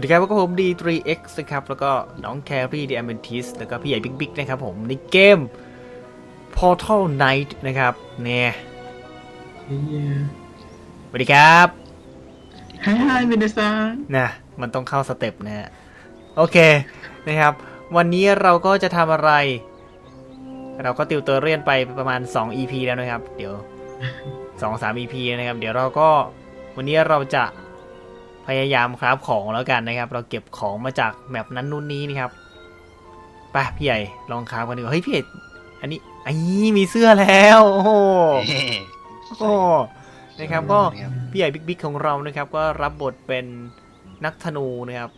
สวัสดีครับพวกบผม D3X นะครับ แล้วก็น้องแครี่ The Amethyst แล้วก็พี่ใหญ่บิ๊กบิ๊กนะครับผมในเกม Portal Night นะครับ เนี่ยเฮียสวัสดีครับไฮไฮเบนซังนะมันต้องเข้าสเต็ปนะฮะ โอเคนะครับ วันนี้เราก็จะทำอะไร เราก็ติวเตอร์เรียนไปประมาณ 2 EP แล้วนะครับ เดี๋ยว 2 3 EP นะครับ เดี๋ยวเราก็วันนี้เราจะ พยายามคราฟของแล้วกันนะครับ เราเก็บของมาจากแมปนั้นนู่นนี้นะครับไปพี่ใหญ่ลองคราฟกันดีกว่าเฮ้ยพี่ใหญ่อันนี้ไอ้มีเสื้อแล้ว โอ้โหโอ้นะครับก็พี่ใหญ่บิ๊กบิ๊กของเรานะครับ ก็รับบทเป็นนักธนูนะครับ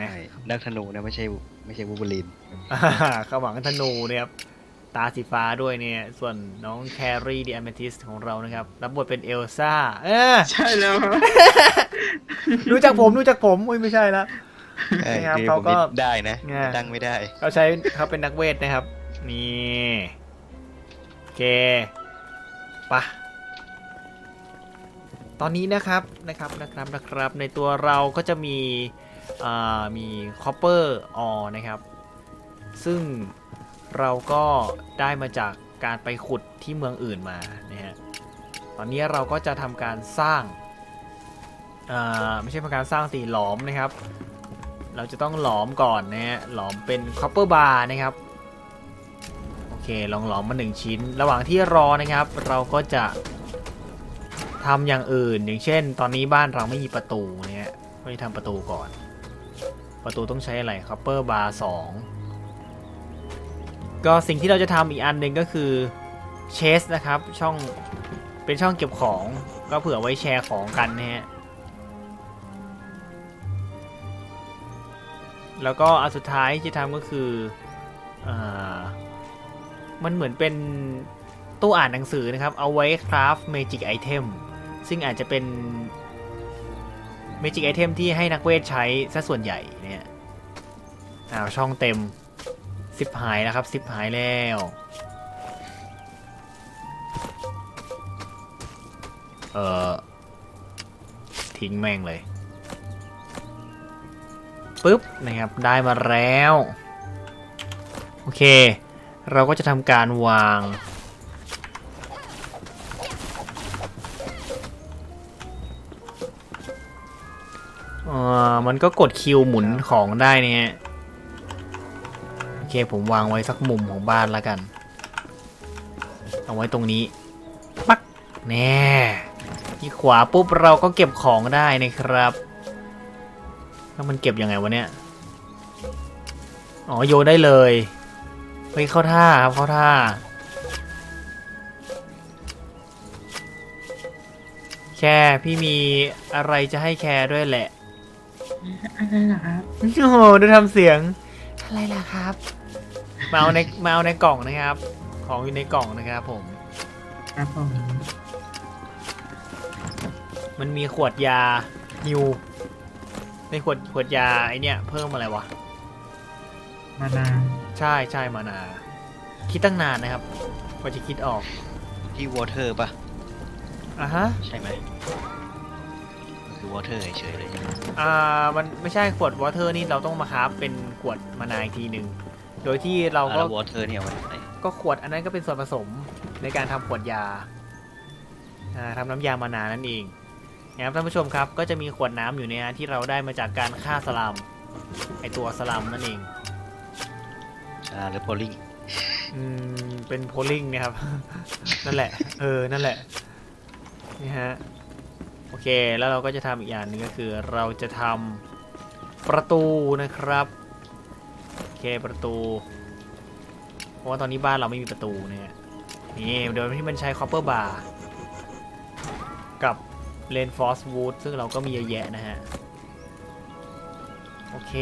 นะใช่นักธนูนะไม่ใช่ไม่ใช่วูบูลินอ่าขวังธนูนะครับ ตาสีฟ้าด้วยเนี่ย ส่วนน้องแครี่ดีอ m ม t ทิสของเรานะครับ รับบทเป็นเอลซ่า เออใช่แล้วครับรู้จักผมรู้จักผมอุ้ยไม่ใช่ละใช่นะครับคือเขาผมก็นี่ได้นะเนี่ยตั้งไม่ได้เขาใช้เขาเป็นนักเวทนะครับ นี่โอเคปะตอนนี้นะครับนะครับนะครับนะครับ ในตัวเราก็จะมีอ่ามีคอปเปอร์ออนะครับ ซึ่ง เราก็ได้มาจากการไปขุดที่เมืองอื่นมานะฮะตอนนี้เราก็จะทำการสร้างไม่ใช่เป็นการสร้างสีหลอมนะครับ เราจะต้องหลอมก่อนนะฮะหลอมเป็นคอปเปอร์บาร์นะครับโอเคลองหลอมมาหนึ่งชิ้น ระหว่างที่รอนะครับ เราก็จะทำอย่างอื่น อย่างเช่น ตอนนี้บ้านเราไม่มีประตูเนี่ยก็จะทำประตูก่อน ประตูต้องใช้อะไรคอปเปอร์บาร์สอง ก็สิ่งที่เราจะทำอีกอันหนึ่งก็คือเชสนะครับช่องเป็นช่องเก็บของก็เผื่อไว้แชร์ของกันนะฮะแล้วก็อันสุดท้ายที่ทำก็คืออมันเหมือนเป็นตู้อ่านหนังสือนะครับ เอาไว้คราฟเมจิกไอเทมซึ่งอาจจะเป็นเมจิกไอเทมที่ให้นักเวทใช้ซะส่วนใหญ่เนี่ยอ้าวช่องเต็ม ซิปหายแล้วครับซิปหายแล้วเออทิ้งแม่งเลยปุ๊บนะครับได้มาแล้ว โอเค เราก็จะทำการวาง เอ่อมันก็กดคิวหมุนของได้เนี่ย เคผมวางไว้สักมุมของบ้านแล้วกัน เอาไว้ตรงนี้ ปักแน่ที่ขวาปุ๊บเราก็เก็บของได้นะครับ แล้วมันเก็บยังไงวะเนี่ย อ๋อโยนได้เลย เฮ้ยเข้าท่าครับเข้าท่า แค่พี่มีอะไรจะให้แคร์ด้วยแหละ อะไรล่ะครับ โอ้โหดูทำเสียง อะไรล่ะครับ มาเอาในมาเอาในกล่องนะครับ ของอยู่ในกล่องนะครับผม ครับผมมันมีขวดยาฮิวในขวดขวดยาไอเนี้ยเพิ่มอะไรวะ มานานใช่ใช่มานา คิดตั้งนานนะครับกว่าจะคิดออกที่วอเตอร์ปะอะฮะ ใช่ไหมมัน คือวอเตอร์เฉยๆเลยอ่ามันไม่ใช่ขวดวอเตอร์นี่เราต้องมาคราฟเป็นขวดมานาอีกทีหนึ่งโดยที่เราอะก็แล้ววอเตอร์เนี่ยเอาไว้ไหนก็ขวดอันนั้นก็เป็นส่วนผสมในการทำขวดยาอ่าทำน้ำยามานานั่นเองนะครับท่านผู้ชมครับก็จะมีขวดน้ำอยู่เนี่ยที่เราได้มาจากการฆ่าสลัมไอตัวสลัมนั่นเอง อ่าหรือโพลิงอืมเป็นโพลิงนะครับ นั่นแหละ เออ นั่นแหละ นี่ฮะโอเคแล้วเราก็จะทำอีกอย่างหนึงก็คือเราจะทำประตูนะครับโอเคประตู เพราะว่าตอนนี้บ้านเราไม่มีประตูเนี่ยนี่โดยที่มันใช้คอปเปอร์บาร์กับเลนฟอสวูดซึ่งเราก็มีเยอะแยะนะฮะ โอเค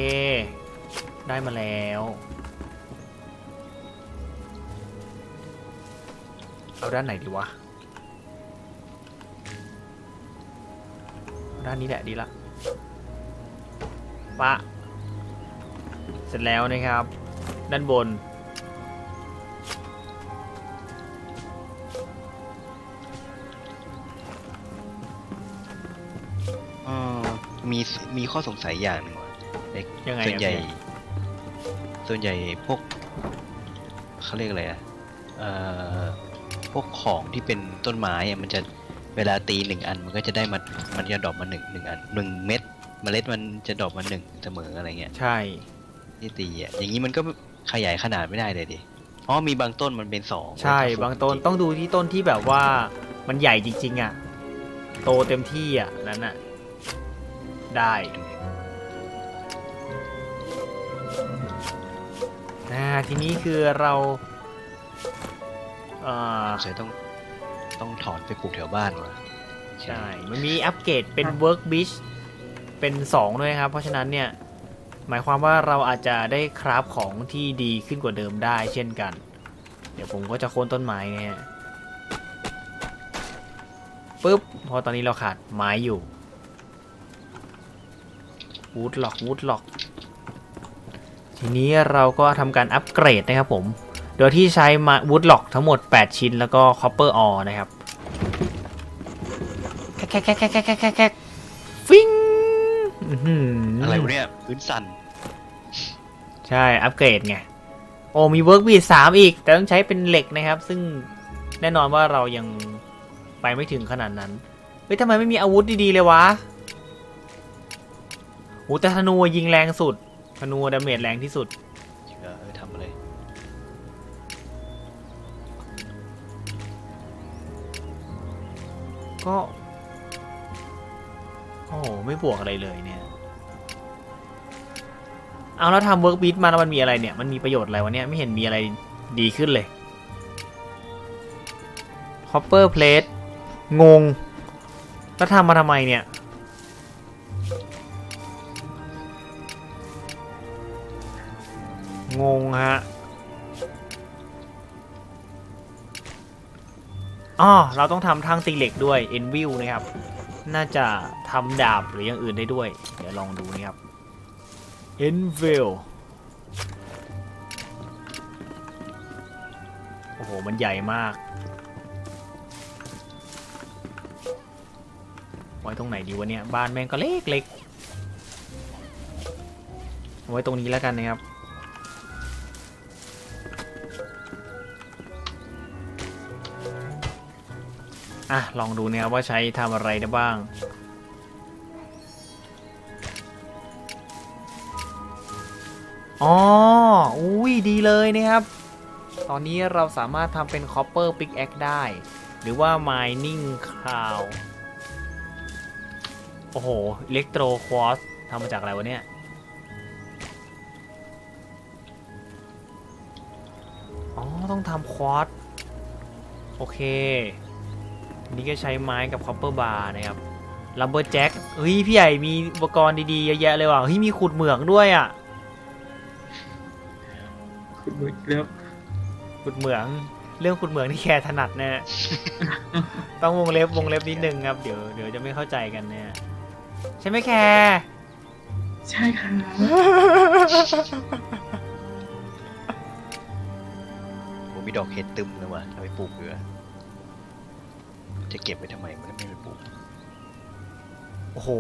ได้มาแล้ว เอาด้านไหนดีวะ ด้านนี้แหละดีละปะเสร็จแล้วนะครับ ด้านบนอืมมีมีข้อสงสัยอย่างหนึ่งว่ะไอ้ยังไงส่วนอะใหญ่พี่ ส่วนใหญ่พวกเขาเรียกอะไรอะเอ่อพวกของที่เป็นต้นไม้อะมันจะ เวลาตีหนึ่งอันมันก็จะได้มามันจะดรอปมาหนึ่งหนึ่งอันหนึ่งเม็ดเมล็ดมันจะดรอปมาหนึ่งเสมออะไรเงี้ยใช่ ที่ตีอะอย่างนี้มันก็ขยายขนาดไม่ได้เลยดิอ๋อมีบางต้นมันเป็นสองใช่บางต้นต้องดูที่ต้นที่แบบว่ามันใหญ่จริง ๆ อะ โตเต็มที่อะนั้นอะ ได้อ่าทีนี้คือเรา เอ่อสงสัยต้อง ต้องถอนไปปลูกแถวบ้านว่ะใช่ มันมีอัปเกรดเป็น work bench เป็น 2 ด้วยนะครับ เพราะฉะนั้นเนี่ย หมายความว่าเราอาจจะได้คราฟของที่ดีขึ้นกว่าเดิมได้เช่นกัน เดี๋ยวผมก็จะโค่นต้นไม้เนี่ยปุ๊บเพราะตอนนี้เราขาดไม้อยู่วูดล็อกวูดล็อกทีนี้เราก็ทำการอัปเกรดนะครับผม โดยที่ใช้มาวูดล็อกทั้งหมด 8 ชิ้นแล้วก็คอปเปอร์ออนะครับแคกแคกแคกแคกแคกแคกแคกฟิงอื้อหือะไรวะเนี่ยพื้นสั่น ใช่ อัปเกรดไง โอ้มีเวิร์กบีสามอีก แต่ต้องใช้เป็นเหล็กนะครับ ซึ่งแน่นอนว่าเรายังไปไม่ถึงขนาดนั้น เฮ้ยทำไมไม่มีอาวุธดี ๆ เลยวะโอ้แต่ธนูยิงแรงสุด ธนูดาเมจแรงที่สุด ก็ โอ้ไม่บวกอะไรเลยเนี่ย เอาแล้วทำเวิร์กบีทมาแล้วมันมีอะไรเนี่ย มันมีประโยชน์อะไรวะเนี่ย ไม่เห็นมีอะไรดีขึ้นเลยคอปเปอร์เพลทงง แล้วทำมาทำไมเนี่ยงงฮะ อ๋อเราต้องทำทางตีเหล็กด้วย e n v i l นะครับ น่าจะทำดาบหรืออย่างอื่นได้ด้วย เดี๋ยวลองดูนะครับ e n v i l โอ้โห มันใหญ่มาก ไว้ตรงไหนดีวะเนี่ย บ้านแม่งก็เล็กเล็กเอาไว้ตรงนี้แล้วกันนะครับ อะ ลองดูนะครับว่าใช้ทำอะไรได้บ้าง อ๋อ อุ้ยดีเลยนะครับ ตอนนี้เราสามารถทำเป็น copper pickaxe ได้ หรือว่า mining cloud โอ้โห electro quartz ทำมาจากอะไรวะเนี่ยอ๋อ ต้องทำควอตโอเค นนี้ก็ใช้ไม้กับคอปเปอร์บาร์นะครับลัมเบอร์แจ็คเฮ้ยพี่ใหญ่มีอุปกรณ์ดีๆเยอะแยะเลยว่ะเฮ้ยมีขุดเหมืองด้วยอะคุณมือแล้วขุดเหมืองเรื่องขุดเหมืองที่แคร์ถนัดแน่ต้องวงเล็บวงเล็บนิดนึงครับ เดี๋ยวเดี๋ยวจะไม่เข้าใจกันเนี่ยใช่ไหมแคร์ใช่ค่ะผมมีดอกเห็ดตึมเลยว่ะเอาไปปลูกเรือ จะเก็บไว้ทำไมมันไม่ไปปลูกโอ้โห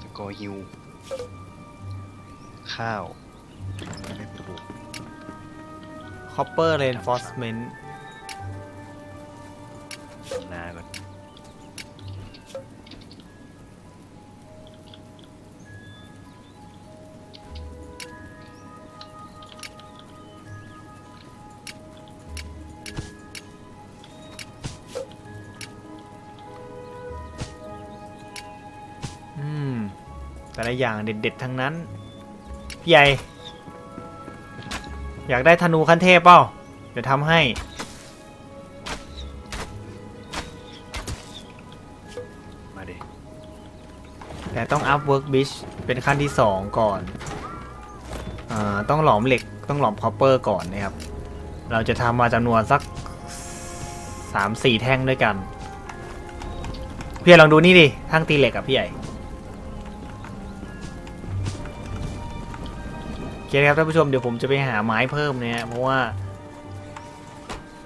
สกอร์ฮิว ข้าวไม่ปลูก copper reinforcement ทำนาก่อน ละอย่างเด็ดๆทั้งนั้นพี่ใหญ่ อยากได้ธนูขั้นเทพเปล่าเดี๋ยวทำให้ มาดิ แต่ต้องอัพเวิร์กบิชเป็นขั้นที่ 2 ก่อนอ่าต้องหลอมเหล็กต้องหลอมคอปเปอร์ก่อนนะครับ เราจะทำมาจำนวนสัก 3-4 แท่งด้วยกัน พี่ใหญ่ลองดูนี่ดิทั้งตีเหล็กกับพี่ใหญ่ เคครับท่านผู้ชมเดี๋ยวผมจะไปหาไม้เพิ่มเนี่ยเพราะว่า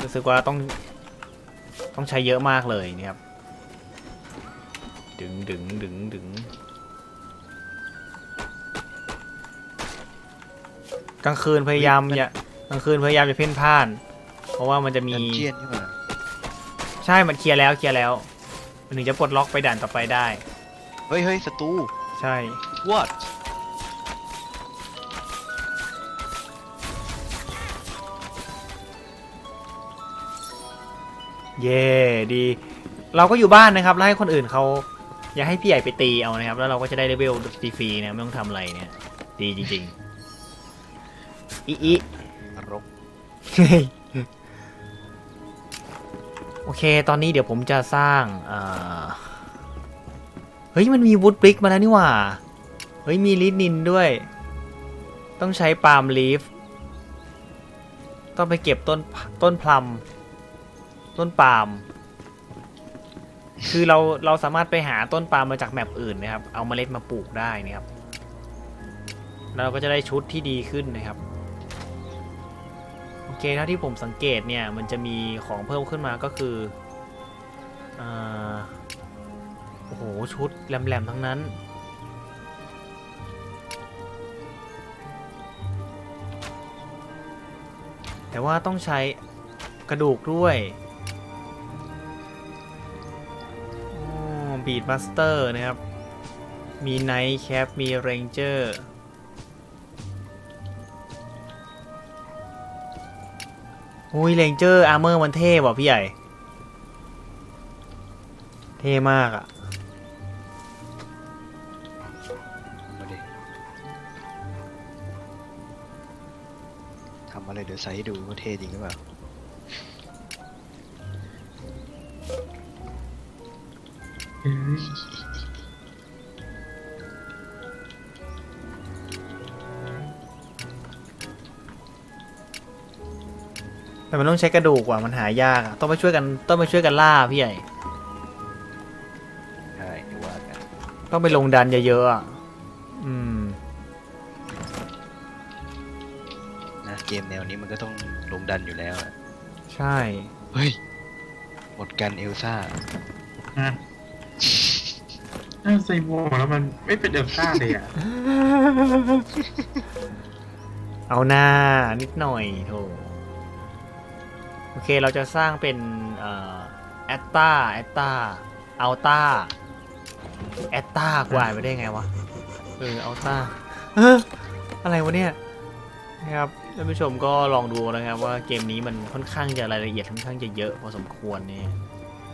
รู้สึกว่าต้องต้องใช้เยอะมากเลยนะครับ ดึงดึงดึงดึงกลางคืนพยายามอย่ากลางคืนพยายามจะเพ่นพ่าน เพราะว่ามันจะมี ดันเจียนใช่ไหมใช่มันเคลียร์แล้วเคลียร์แล้ว มันถึงจะปลดล็อกไปด่านต่อไปได้ เฮ้ยเฮ้ยศัตรู ใช่ what เย่ดี เราก็อยู่บ้านนะครับ แล้วให้คนอื่นเขาอย่าให้พี่ใหญ่ไปตีเอานะครับ แล้วเราก็จะได้เลเวลฟรีๆนะไม่ต้องทำอะไรเนี่ย ดีจริงๆอีอีรกเฮ้ยโอเค ตอนนี้เดี๋ยวผมจะสร้างอ่าเฮ้ย มันมีวูดบริกมาแล้วนี่หว่า เฮ้ย มีลินินด้วย ต้องใช้ปาล์มลีฟ ต้องไปเก็บต้นต้นพลัม ต้นปาล์มคือเราเราสามารถไปหาต้นปาล์มมาจากแมปอื่นนะครับ เอาเมล็ดมาปลูกได้นะครับ เราก็จะได้ชุดที่ดีขึ้นนะครับโอเคเท่าที่ผมสังเกตเนี่ยมันจะมีของเพิ่มขึ้นมาก็คืออ่าโอ้โหชุดแหลมๆทั้งนั้นแต่ว่าต้องใช้กระดูกด้วย บีดมาสเตอร์นะครับ มีไนท์แคปมีเรนเจอร์อุ้ยเรนเจอร์อาร์เมอร์มันเท่ว่ะพี่ใหญ่ เท่มากอะมาดิทำอะไรเดี๋ยวใส่ให้ดูว่าเท่จริงหรือเปล่า แต่มันต้องใช้กระดูกว่ะมันหายากอะต้องไปช่วยกันต้องไปช่วยกันล่าพี่ใหญ่ใช่เดี๋ยวว่ากันต้องไปลงดันเยอะๆอะอืมนะเกมแนวนี้มันก็ต้องลงดันอยู่แล้วอะใช่ เฮ้ย หมดกันเอลซ่า ฮะ ถ้าใส่หมวกแล้วมันไม่เป็นเดลต้าเลยอะเอาหน้านิดหน่อยโถโอเคเราจะสร้างเป็นเอ่อแอตตาแอตตาอัลตาแอตตากวายไปได้ไงวะ เอออัลตาเอออะไรวะเนี่ยนะครับท่านผู้ชมก็ลองดูนะครับว่าเกมนี้มันค่อนข้างจะรายละเอียดค่อนข้างจะเยอะพอสมควรเนี่ย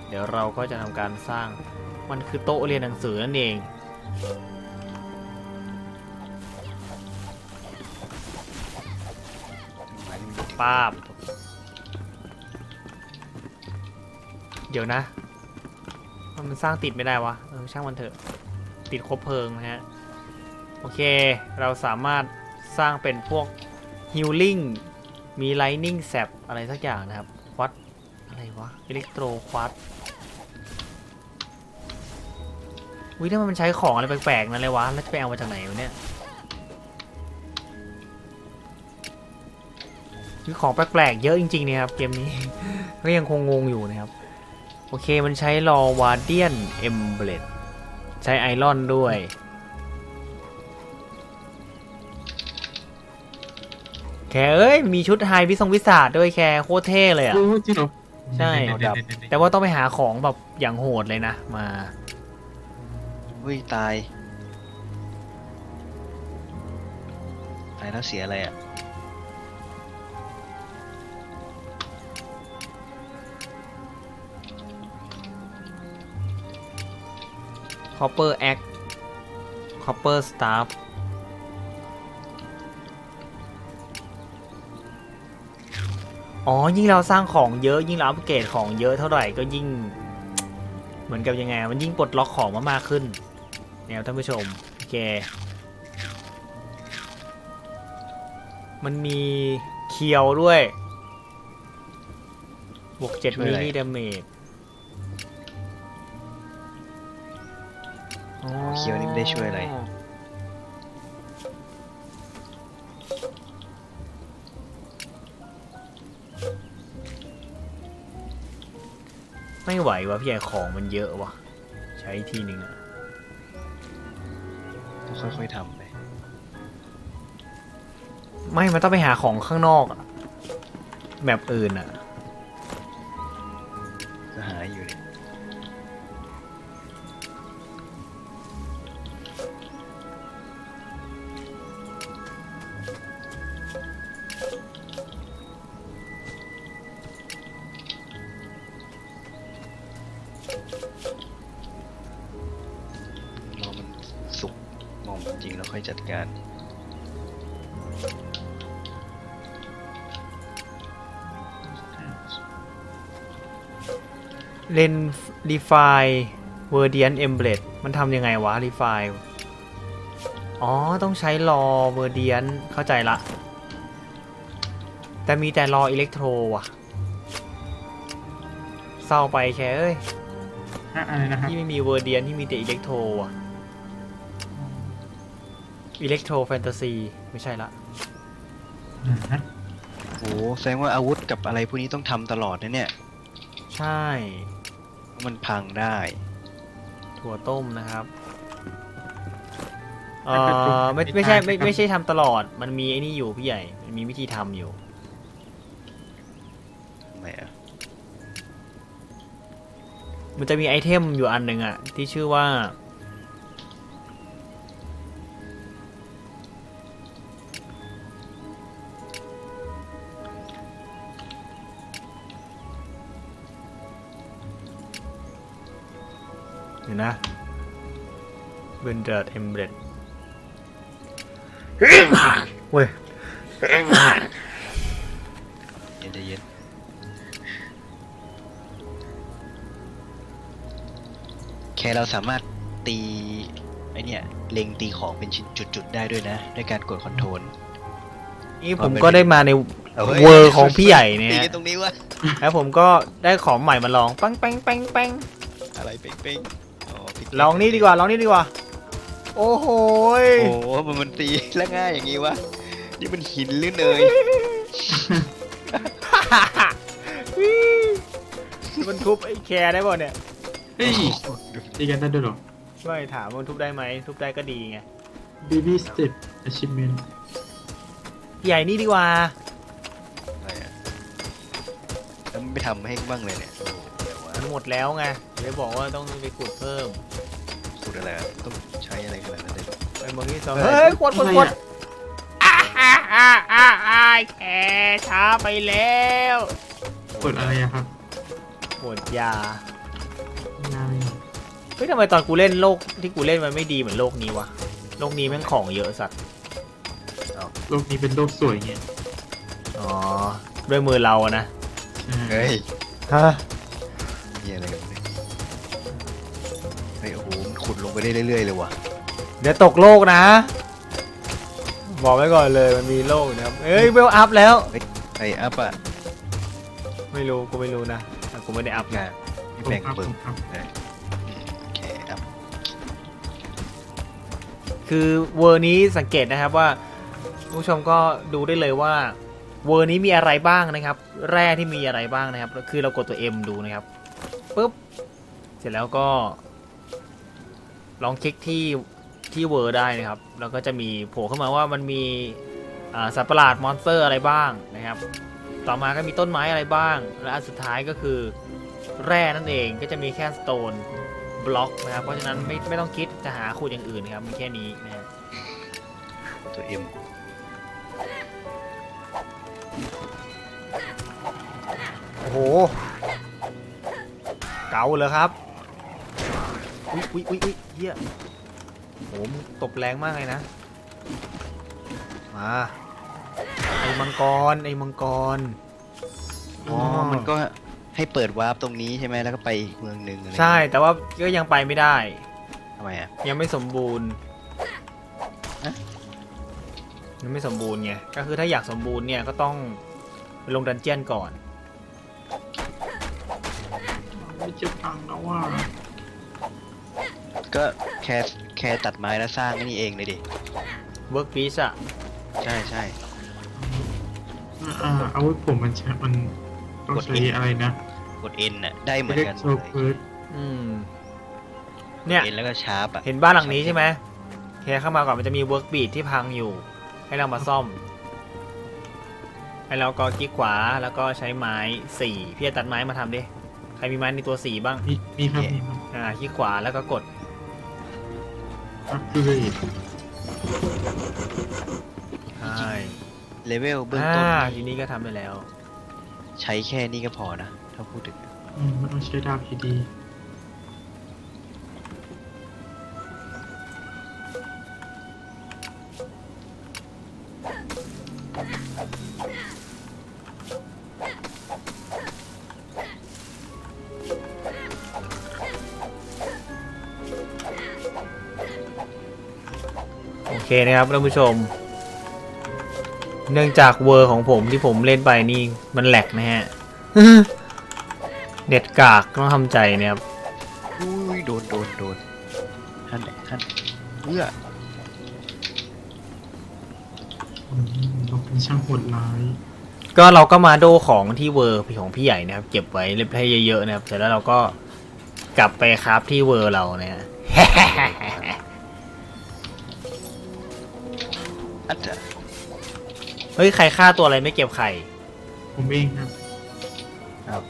เดี๋ยวเราก็จะทำการสร้าง มันคือโต๊ะเรียนหนังสือนั่นเองป้าบ เดี๋ยวนะ มันสร้างติดไม่ได้วะ เออช่างมันเถอะ ติดครบเพลิงนะฮะ โอเค เราสามารถสร้างเป็นพวก healing มี lightning sap อะไรสักอย่างนะครับ ควัด อะไรวะ อิเล็กโตรควัด วิถ้ามันใช้ของอะไรแปลกๆนั่นเลยวะ แล้วจะไปเอามาจากไหนวะเนี่ยคือของแปลกๆเยอะจริงๆนะครับเกมนี้ ก็ยังคงงงอยู่นะครับ โอเคมันใช้รอวาเดียนเอมเบลดใช้ไอรอนด้วยแคเอ้ยมีชุดไฮวิทรงวิสาดด้วยแคโคตรเท่เลยอะโอ้จริงเหรอ ใช่เดี๋ยวๆๆๆแต่ว่าต้องไปหาของแบบอย่างโหดเลยนะมา เฮ้ยตาย ตายแล้วเสียอะไรอะคอปเปอร์แอคคอปเปอร์สตาฟอ๋อ ยิ่งเราสร้างของเยอะ ยิ่งเราอัปเกรดของเยอะเท่าไหร่ก็ยิ่ง เหมือนกับยังไง มันยิ่งปลดล็อกของมามากขึ้น เนี่ยท่านผู้ชม โอเค มันมีเคียวด้วย บวกเจ็ดช่วยมิอะไรลลิดาเมจเคียวนี่ไม่ได้ช่วยอะไร ไม่ไหววะพี่ใหญ่ของมันเยอะวะใช่ใช้อีกทีหนึ่งอะต้อง ค่อยๆทำไปไม่มันต้องไปหาของข้างนอกอะแบบอื่นอะก็หาอยู่เนี่ย ค่อยจัดการเลนรีไฟเวอร์เดียนเอมเบลดมันทำยังไงวะรีไฟอ๋อ ต้องใช้รอเวอร์เดียนเข้าใจละ แต่มีแต่รออิเล็กโทรว่ะ เศร้าไปแค่เอ้ย อะอะไรนะครับ ที่ไม่มีเวอร์เดียนที่มีแต่อิเล็กโทรอะ อิเล็กโทรแฟนตาซีไม่ใช่ละอ่าฮะโอ้แสดงว่าอาวุธกับอะไรพวกนี้ต้องทำตลอดนะเนี่ย ใช่เพราะมันพังได้ ถั่วต้มนะครับเออไม่ไม่ใช่ไม่ไม่ใช่ทำตลอด มันมีไอ้นี่อยู่พี่ใหญ่ มันมีวิธีทำอยู่ทำไมอะมันจะมีไอเทมอยู่อันหนึ่งอะที่ชื่อว่า เบนเดอร์เอมเบรดเว้ยเย็นใจเย็นแค่เราสามารถตีไอเนี่ยเล็งตีของเป็นชิ้นจุดๆได้ด้วยนะ ด้วยการกดคอนโทรล นี่ผมก็ได้มาในเอาเฮ้ย เวอร์ของพี่ใหญ่เนี่ตียกันตรงนี้วะแล้วผมก็ได้ของใหม่มาลองปังปังปังปังอะไรเป้งๆอ๋อพลิกลองนี่ดีกว่าลองนี่ดีกว่า โอ้โหยโอ้โหมันมันตีแล้วง่ายอย่างงี้วะ นี่มันหินหรือเนย มันทุบไอ้แคร์ได้ป่ะเนี่ย เฮ้ยตีกันได้ด้วยเหรอ ไม่ถามว่ามันทุบได้ไหม ทุบได้ก็ดีไง baby step achievement พี่ใหญ่นี่ดีกว่า อะไรอะแล้วมันไม่ทำให้บ้างเลยเนี่ยโอ้โหเดี๋ยวว่ามันหมดแล้วไงเลยบอกว่าต้องไปขุดเพิ่มพูดอะไรอะต้อง มืองที่สองเฮ้ยเฮ้ยกดกดอะไรกดอะอ่าอ่าอ่าอ่าแคร์ช้าไปแล้วกดอะไรอะครับกดยางานเฮ้ยทำไมตอนกูเล่นโลกที่กูเล่นมันไม่ดีเหมือนโลกนี้วะโลกนี้แม่งของเยอะสัตว์โลกนี้เป็นโลกสวยไงอ๋อด้วยมือเราอะนะอ่าเฮ้ยฮะมีอะไรกันเนี่ยเฮ้ยโอ้โหมันขุดลงไปได้เรื่อยๆเลยว่ะ เดี๋ยวตกโลกนะ บอกไว้ก่อนเลยมันมีโลกนะครับ เอ้ยเวลอัพแล้ว ไอ้อัพอะไม่รู้กูไม่รู้นะแต่กูไม่ได้อัพงานะนไม่ผมแบ่งครับเบิผกมครับอืมโอเคอัพคือเวอร์นี้สังเกตนะครับว่าผู้ชมก็ดูได้เลยว่า เวอร์นี้มีอะไรบ้างนะครับ แร่ที่มีอะไรบ้างนะครับ คือเรากดตัว M ดูนะครับปุ๊บ เสร็จแล้วก็ ลองคลิกที่ ที่เวอร์ได้นะครับ แล้วก็จะมีโผล่ขึ้นมาว่ามันมีอ่าสัตว์ประหลาดมอนสเตอร์อะไรบ้างนะครับ ต่อมาก็มีต้นไม้อะไรบ้าง และอันสุดท้ายก็คือแร่นั่นเองก็จะมีแค่สโตนบล็อกนะครับ เพราะฉะนั้นไม่ไม่ต้องคิดจะหาขุดอย่างอื่นนะครับมีแค่นี้นะครับตัวเอ็มโอ้โห เก่าเลยครับ อุ้ยอุ้ยอุ้ยอุ้ยเฮีย โหมึงตบแรงมากเลยนะ มาไอ้มังกรไอ้มังกร อ๋อมันก็ให้เปิดวาร์ปตรงนี้ใช่ไหมแล้วก็ไปอีกเมืองหนึ่งอะไรใช่ แต่ว่าก็ยังไปไม่ได้ ทำไมอะ ยังไม่สมบูรณ์ฮะ ยังไม่สมบูรณ์ไง ก็คือถ้าอยากสมบูรณ์เนี่ยก็ต้องไปลงดันเจียนก่อน ไม่จะพังแล้วว่า ก็แค่แค่ตัดไม้แล้วสร้างไอ้นี่เองเลยดิ เวิร์กพีซอะใช่ใช่ อ่าอาวุธผมมันใช้มันต้องกดใช้ X อะไรนะกดเอ็นน่ะได้เหมือนเล็กกันโซเลยเฟิร์สอืม เนี่ย เอ็นแล้วก็ชาร์ปอะเห็นบ้านหลังนี้ใช่ไหมแค่เข้ามาก่อนมันจะมีเวิร์กบีดที่พังอยู่ ให้เรามาซ่อม ให้เราก็คลิกขวาแล้วก็ใช้ไม้สี่พี่จะตัดไม้มาทำดิ ใครมีไม้ในตัวสี่บ้าง มีมีครับมีครับอ่าคลิกขวาแล้วก็กด อัพเกรดใช่เลเวลเบื้องอ่าต้นทีนี้ก็ทำได้แล้ว ใช้แค่นี้ก็พอนะ ถ้าพูดถึง อืมมันต้องใช้ดาบพีดีโนะครับท่านผู้ชม เนื่องจากเวอร์ของผมที่ผมเล่นไปนี่มันแหลกนะฮะเน็ตกากต้องทำใจนะครับอุ้ยโดนโดนโดนท่านท่านเอื้ออืมต้องเป็นช่างโหดร้าย ก็เราก็มาโดของที่เวอร์ของพี่ใหญ่นะครับ เก็บไว้เล่มให้เยอะๆนะครับเสร็จแล้วเราก็กลับไปคราฟที่เวอร์เราเนี่ย อาจจะเฮ้ย ใครฆ่าตัวอะไรไม่เก็บไข่ ผมเองครับ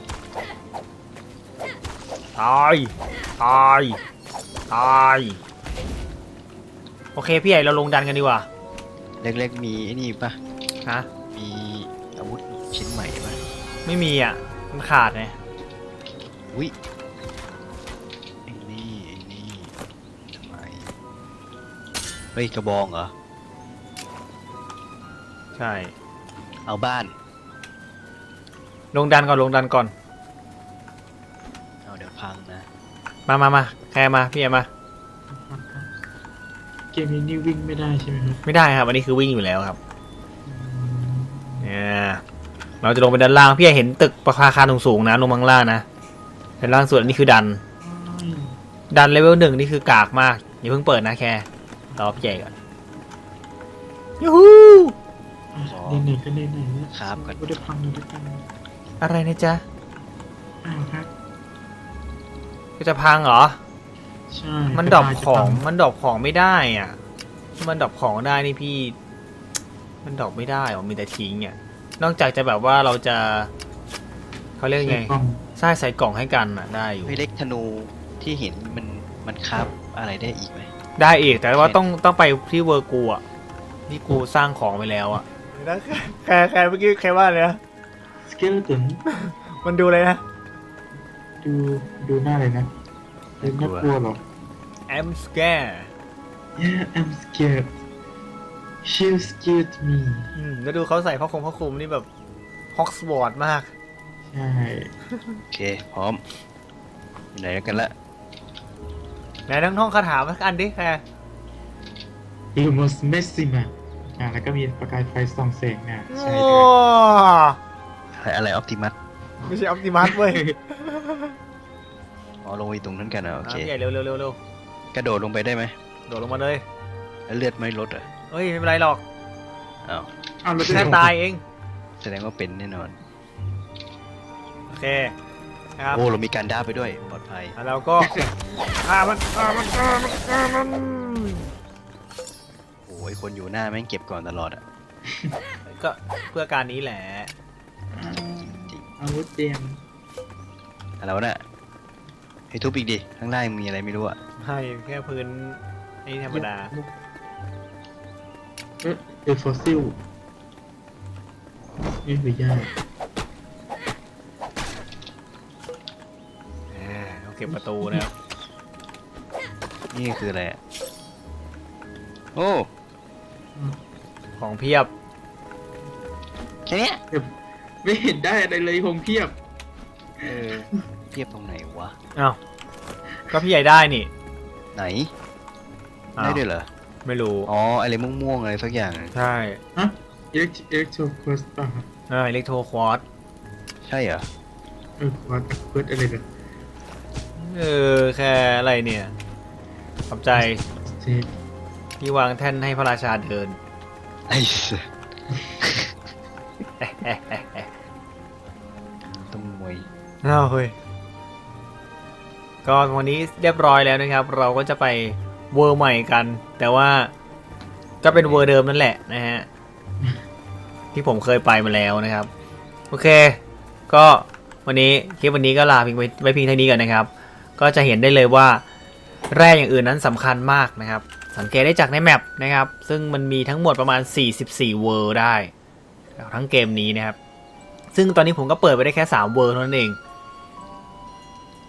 ตาย ตาย ตาย โอเค พี่ใหญ่เราลงดันกันดีกว่า เล็กๆมีไอ้นี่ปะฮะ มีอาวุธชิ้นใหม่ปะไม่มีอะ มันขาดไงอุ้ยไอ้นี่ไอ้นี่ทำไมเฮ้ยกระบองเหรอ ใช่ เอาบ้าน ลงดันก่อนลงดันก่อน เอาเดี๋ยวพังนะ มามามาแคร์มาพี่ใหญ่มา เกมนี้นี่วิ่งไม่ได้ใช่ไหมครับไม่ได้ครับอันนี้คือวิ่งอยู่แล้วครับอืมเนี่ยเราจะลงไปด้านล่างพี่ใหญ่เห็นตึกประภาคารสูงๆนะลงมาข้างล่างนะด้านล่างสุดอันนี้คือดันอ้ายดันเลเวลหนึ่งนี่คือกากมากอย่าเพิ่งเปิดนะแคร์รอพี่ใหญ่ก่อนยูฮู อะไหนๆก็ไหนๆแล้วครับก่อนก็ได้พังเลยด้วยกันอะไรนะจ๊ะอ้าวครับก็จะพังเหรอ ใช่มันดรอปกระจายจะของพัมันดรอปของไม่ได้อะถ้ามันดรอปของได้นี่พี่ มันดรอปไม่ได้หรอมีแต่ทิ้งอะนอกจากจะแบบว่าเราจะเขาเรียกไงใส่กล่องใช่ใส่กล่องให้กันอะได้อยู่เฮ้ยเล็กธนูที่เห็นมันมันคราบอะไรได้อีกไหมได้อีกแต่ว่าต้องต้องไปที่เวอร์กูอะที่กูสร้างของไปแล้วอะ แคร์แคร์เมื่อกี้แคร์ว่าเลยนะสเกลตันมันดูเลยนะ ดูดูหน้าเลยนะเป็นน่ากลัวเหรอ I'm scared Yeah I'm scared She scared me อืมแล้วดูเขาใส่ผ้าคลุมผ้าคลุมนี่แบบฮอกสวอร์ดมาก ใช่ โอเค พร้อมอยู่ไหนกันละไหนนั่งท่องคาถาสักอันดิแคร์ลูมอสเมสซิมา อ่าแล้วก็มีประกายไฟส่องแสงนะใช่โอ้เลยอะไรออปติมัสไม่ใช่ออปติมัสเว้ยอ๋อลงไปตรงนั้นกันอะโอเคอะพี่ใหญ่เร็วเร็วเร็วเร็วกระโดดลงไปได้ไหมโดดลงมาเลยแล้วเลือดไม่ลดอะเฮ้ยไม่เป็นไรหรอกอ้าวอ้าวเราจะแค่ตายเองแสดงว่าเป็นแน่นอนโอเคนะครับโอ้เรามีการด้าไปด้วยปลอดภัยแล้วเราก็ฆ่ามันฆ่ามันฆ่ามันฆ่ามันโอ้ย คนอยู่หน้าแม่งเก็บก่อนตลอดอะก็เพื่อการนี้แหละจริงอาวุธเตรียมๆอะไรวะน่ะให้ทุบอีกดิข้างล่างมีอะไรไม่รู้อะให้แค่พื้นนี่ธรรมดาเอ๊ะเอฟอสซิลนี่คือยากอ่าเราเก็บประตูนะครับนี่คืออะไรอะโอ้ ของเพียบ แค่เนี้ยไม่เห็นได้อะไรเลยผมเพียบ เออเทียบตรงไหนวะ อ้าว ก็พี่ใหญ่ได้นี่ไหน อ้าวได้ด้วยเหรอ ไม่รู้ อ๋ออะไรม่วงๆอะไรสักอย่าง ใช่ฮะอิเล็กอิเล็กโทรควสป่ะครับอ่าอิเล็กโทรควอตใช่เหรอ เออควอสควสอะไรเนี่ยเออ แค่อะไรเนี่ยขอบใจเจ ที่วางแท่นให้พระราชาเดิน ไอ้สัสต้มมวยอ้าวเฮ้ยก็วันนี้เรียบร้อยแล้วนะครับ เราก็จะไปเวอร์ใหม่กัน แต่ว่าก็เป็นเวอร์เดิมนั่นแหละนะฮะที่ผมเคยไปมาแล้วนะครับ โอเค ก็วันนี้คลิปวันนี้ก็ลาเพียงไว้ไว้เพียงเท่านี้ก่อนนะครับ ก็จะเห็นได้เลยว่าแร่อย่างอื่นนั้นสำคัญมากนะครับ สังเกตได้จากในแมปนะครับ ซึ่งมันมีทั้งหมดประมาณ 44 เวอร์ได้ ทั้งเกมนี้นะครับ ซึ่งตอนนี้ผมก็เปิดไปได้แค่ 3 เวอร์เท่านั้นเอง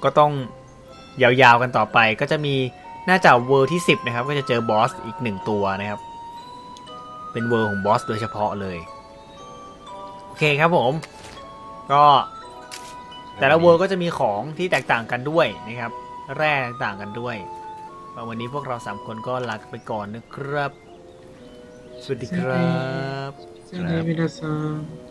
ก็ต้องยาวๆกันต่อไปก็จะมีน่าจะเวอร์ที่ 10 นะครับ ก็จะเจอบอสอีก 1 ตัวนะครับ เป็นเวอร์ของบอสโดยเฉพาะเลย โอเคครับผม ก็แต่ละเวอร์ก็จะมีของที่แตกต่างกันด้วยนะครับ แร่ต่างกันด้วย วันนี้พวกเราสามคนก็ลาไปก่อนนะครับ สวัสดีครับสวัสดีพี่ね、皆さん。